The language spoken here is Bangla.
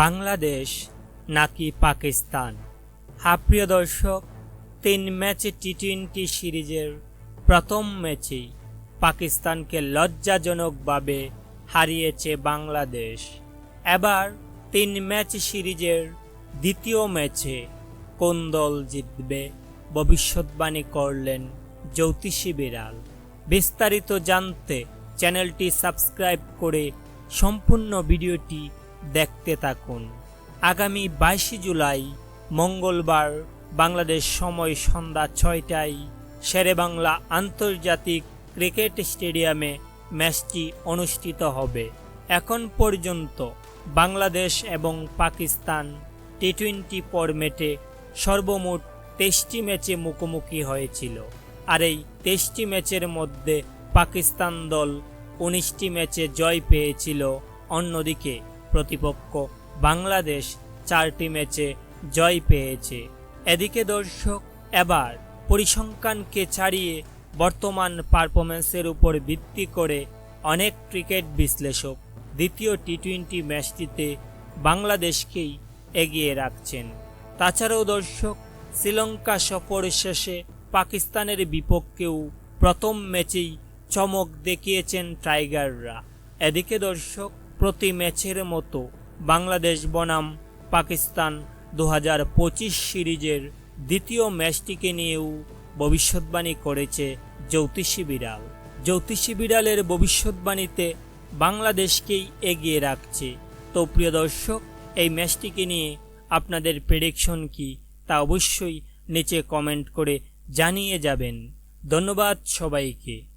বাংলাদেশ নাকি পাকিস্তান? হ্যাঁ প্রিয় দর্শক, তিন ম্যাচে টি টোয়েন্টি সিরিজের প্রথম ম্যাচেই পাকিস্তানকে লজ্জাজনকভাবে হারিয়েছে বাংলাদেশ। এবার তিন ম্যাচ সিরিজের দ্বিতীয় ম্যাচে কোন দল জিতবে ভবিষ্যৎবাণী করলেন জ্যোতিষী বিড়াল। বিস্তারিত জানতে চ্যানেলটি সাবস্ক্রাইব করে সম্পূর্ণ ভিডিওটি দেখতে থাকুন। আগামী বাইশে জুলাই, মঙ্গলবার, বাংলাদেশ সময় সন্ধ্যা ছয়টায় শেরেবাংলা আন্তর্জাতিক ক্রিকেট স্টেডিয়ামে ম্যাচটি অনুষ্ঠিত হবে। এখন পর্যন্ত বাংলাদেশ এবং পাকিস্তান টি টোয়েন্টি ফরম্যাটে সর্বমোট তেইশটি ম্যাচে মুখোমুখি হয়েছিল। আর এই তেইশটি ম্যাচের মধ্যে পাকিস্তান দল উনিশটি ম্যাচে জয় পেয়েছিল। অন্যদিকে প্রতিপক্ষ। বাংলাদেশ চারটি ম্যাচে জয় পেয়েছে। এদিকে দর্শক, এবার পরিসংখ্যানকে ছাড়িয়ে বর্তমান পারফরমেন্সের উপর ভিত্তি করে অনেক ক্রিকেট বিশ্লেষক দ্বিতীয় টি টোয়েন্টি ম্যাচটিতে বাংলাদেশকেই এগিয়ে রাখছেন। তাছাড়াও দর্শক, শ্রীলঙ্কা সফর শেষে পাকিস্তানের বিপক্ষেও প্রথম ম্যাচেই চমক দেখিয়েছেন টাইগাররা। এদিকে দর্শক প্রতি ম্যাচের মতো বাংলাদেশ বনাম পাকিস্তান দু পঁচিশ সিরিজের দ্বিতীয় ম্যাচটিকে নিয়েও ভবিষ্যৎবাণী করেছে জ্যোতিষী বিড়াল। জ্যোতিষী বিড়ালের ভবিষ্যৎবাণীতে বাংলাদেশকেই এগিয়ে রাখছে। তো প্রিয় দর্শক, এই ম্যাচটিকে নিয়ে আপনাদের প্রেডিকশন কি তা অবশ্যই নিচে কমেন্ট করে জানিয়ে যাবেন। ধন্যবাদ সবাইকে।